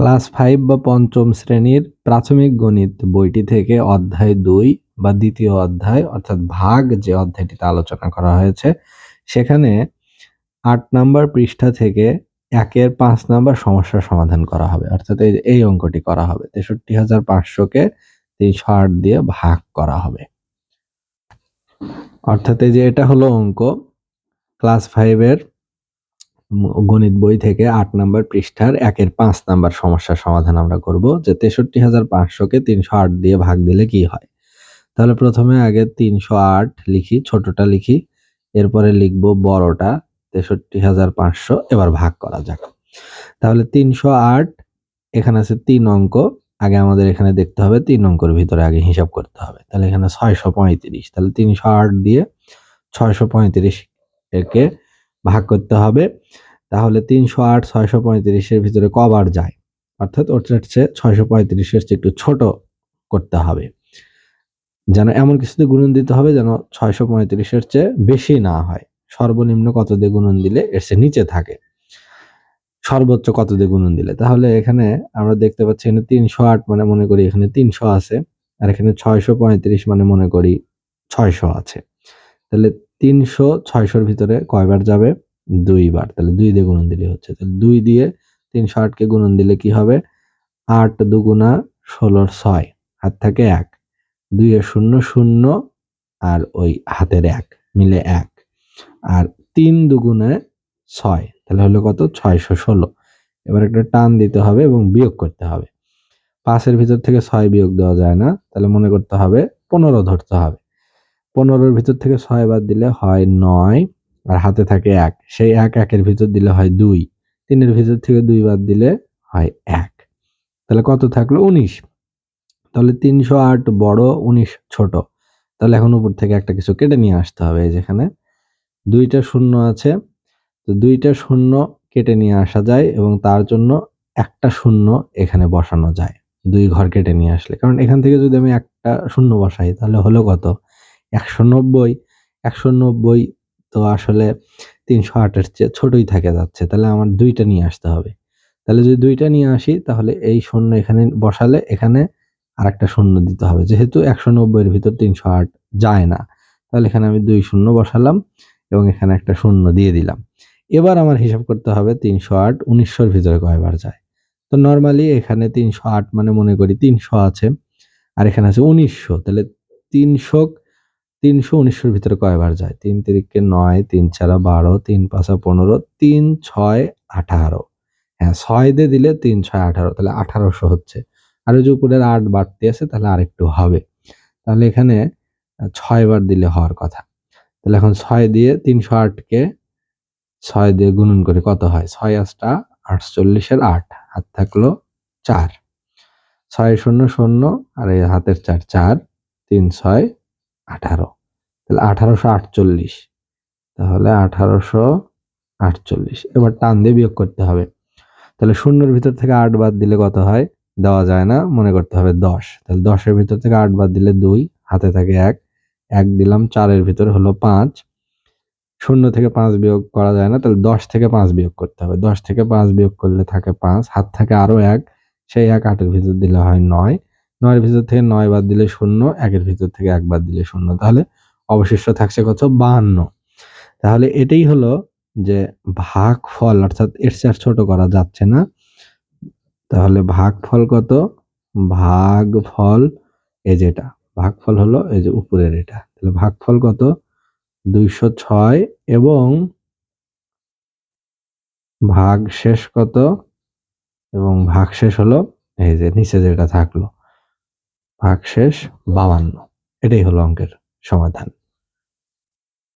Class five বা পঞ্চম শ্রেণির প্রাথমিক গণিত বইটি থেকে অধ্যায় দুই বা দ্বিতীয় অধ্যায়, অর্থাৎ ভাগ যে অধ্যায়টিতে আলোচনা করা হয়েছে, সেখানে আট নাম্বার পৃষ্ঠা থেকে একের পাঁচ নাম্বার সমস্যার সমাধান করা হবে। অর্থাৎ এই এই অঙ্কটি করা হবে। তেষট্টি হাজার পাঁচশোকে তিনশো আট দিয়ে ভাগ করা হবে। অর্থাৎ এই যে এটা হলো অঙ্ক। ক্লাস ফাইভের গণিত বই থেকে আট নাম্বার পৃষ্ঠার একের পাঁচ নাম্বার সমস্যার সমাধান আমরা করব, যে তেষট্টি হাজার পাঁচশোকে তিনশো আট দিয়ে ভাগ দিলে কি হয়? তাহলে প্রথমে আগে তিনশো আট লিখি, ছোটটা লিখি, এরপরে লিখব বড়টা, তেষট্টি হাজার পাঁচশো, এবার ভাগ করা যাক। তাহলে তিনশো আট, এখানে আছে তিন অঙ্ক, আগে আমাদের এখানে দেখতে হবে তিন অঙ্কের ভিতরে আগে হিসাব করতে হবে। তাহলে এখানে ছয়শো পঁয়ত্রিশ, তাহলে তিনশো আট দিয়ে ছয়শো পঁয়ত্রিশ একে ভাগ করতে হবে। তাহলে তিনশো আট, ছয়শো পঁয়ত্রিশের ভিতরে কবার যায়। অর্থাৎ ওটা হচ্ছে ছয়শো পঁয়ত্রিশের চেয়ে একটু ছোট করতে হবে। যেন এমন কিছুতে গুণন দিতে হবে যেন ছয়শো পঁয়ত্রিশের চেয়ে বেশি না হয়। সর্বনিম্ন কত দিয়ে গুণন দিলে এর চেয়ে নিচে থাকে? সর্বোচ্চ কত দিয়ে গুণন দিলে? তাহলে এখানে আমরা দেখতে পাচ্ছি এখানে তিনশো আট মানে মনে করি এখানে তিনশো আছে, আর এখানে ছয়শো পঁয়ত্রিশ মানে মনে করি ছয়শো আছে। তাহলে তিনশো, ছয়শোর ভিতরে কয়বার যাবে? দুইবার তাহলে দুই দিয়ে গুণন দিলে হচ্ছে, তাহলে দুই দিয়ে তিনশো আটকে গুণন দিলে কি হবে? আট দুগুণা ষোলোর ছয়, হাত থাকে এক। দুইয়ের শূন্য শূন্য আর ওই হাতের এক, মিলে এক। আর তিন দুগুণে ছয়, তাহলে হলো কত? ছয়শো ষোলো। এবার একটা টান দিতে হবে এবং বিয়োগ করতে হবে। পাঁচের ভিতর থেকে ছয় বিয়োগ দেওয়া যায় না, তাহলে মনে করতে হবে পনেরো ধরতে হবে। পনেরোর ভিতর থেকে ছয় বাদ দিলে হয় নয়। আর হাতে থাকে এক। সেই এক একের ভিতর দিলে হয় দুই। তিনের ভিতর থেকে দুই বাদ দিলে হয় এক। তাহলে কত থাকল? উনিশ। তাহলে তিনশো আট বড়, উনিশ ছোট। তাহলে এখন উপর থেকে একটা কিছু কেটে নিয়ে আসতে হবে যেখানে। দুইটা শূন্য আছে। তো দুইটা শূন্য কেটে নিয়ে আসা যায় এবং তার জন্য একটা শূন্য এখানে বসানো যায়। দুই ঘর কেটে নিয়ে আসলে। কারণ এখান থেকে যদি আমি একটা শূন্য বসাই, তাহলে হলো কত? একশো নব্বই। একশো নব্বই তো আসলে তিনশো আটের চেয়ে ছোটই থাকে যাচ্ছে, তাহলে আমার দুইটা নিয়ে আসতে হবে। তাহলে যদি দুইটা নিয়ে আসি, তাহলে এই শূন্য এখানে বসালে এখানে আর একটা শূন্য দিতে হবে। যেহেতু একশো নব্বইয়ের ভিতর তিনশো আট যায় না, তাহলে এখানে আমি দুই শূন্য বসালাম এবং এখানে একটা শূন্য দিয়ে দিলাম। এবার আমার হিসাব করতে হবে তিনশো আট উনিশশোর ভিতরে কয়বার যায়। তো নর্মালি এখানে তিনশো আট মানে মনে করি তিনশো আছে, আর এখানে আছে উনিশশো, তাহলে তিনশো তিনশো উনিশশোর ভিতরে কয়বার যায়? তিন তিরিখকে নয়, তিন চারা বারো, তিন পাঁচা পনেরো, তিন ছয় আঠারো। হ্যাঁ ছয় দিয়ে দিলে তিন ছয় আঠারো, তাহলে আঠারোশো হচ্ছে। আর যে উপরের আট বাড়তি আছে, তাহলে আরেকটু হবে। তাহলে এখানে ছয় বার দিলে হওয়ার কথা। তাহলে এখন ছয় দিয়ে তিনশো আটকে ছয় দিয়ে গুণন করে কত হয়? ছয় আটটা আটচল্লিশের আট, হাত থাকল চার। ছয় শূন্য শূন্য, আর এই হাতের চার চার, তিন, ছয় আঠারো। তাহলে আঠারোশো আটচল্লিশ। তাহলে আঠারোশো আটচল্লিশ। এবার টান দিয়ে বিয়োগ করতে হবে। তাহলে শূন্যের ভিতর থেকে আট বাদ দিলে কত হয়? দেওয়া যায় না, মনে করতে হবে দশ। তাহলে দশের ভিতর থেকে আট বাদ দিলে দুই, হাতে থাকে এক। এক দিলাম, চারের ভিতরে হলো পাঁচ। শূন্য থেকে পাঁচ বিয়োগ করা যায় না, তাহলে দশ থেকে পাঁচ বিয়োগ করতে হবে। দশ থেকে পাঁচ বিয়োগ করলে থাকে পাঁচ, হাত থাকে আরও এক। সেই এক আটের ভিতর দিলে হয় নয়। নয়ের ভিতর থেকে নয় বাদ দিলে শূন্য, একের ভিতর থেকে এক বাদ দিলে শূন্য। তাহলে অবশিষ্ট থাকছে কত? বাহান্ন। তাহলে এটাই হলো যে ভাগ ফল অর্থাৎ এর চেয়ে ছোট করা যাচ্ছে না। তাহলে ভাগ ফল কত? ভাগ ফল এই যেটা ভাগ ফল হলো এই যে উপরের এটা। তাহলে ভাগ ফল কত? দুইশো ছয় এবং ভাগ শেষ কত? এবং ভাগ শেষ হলো এই যে নিচে যেটা থাকল। ভাগশেষ বাউান্ন। এটাই হলো অঙ্কের সমাধান।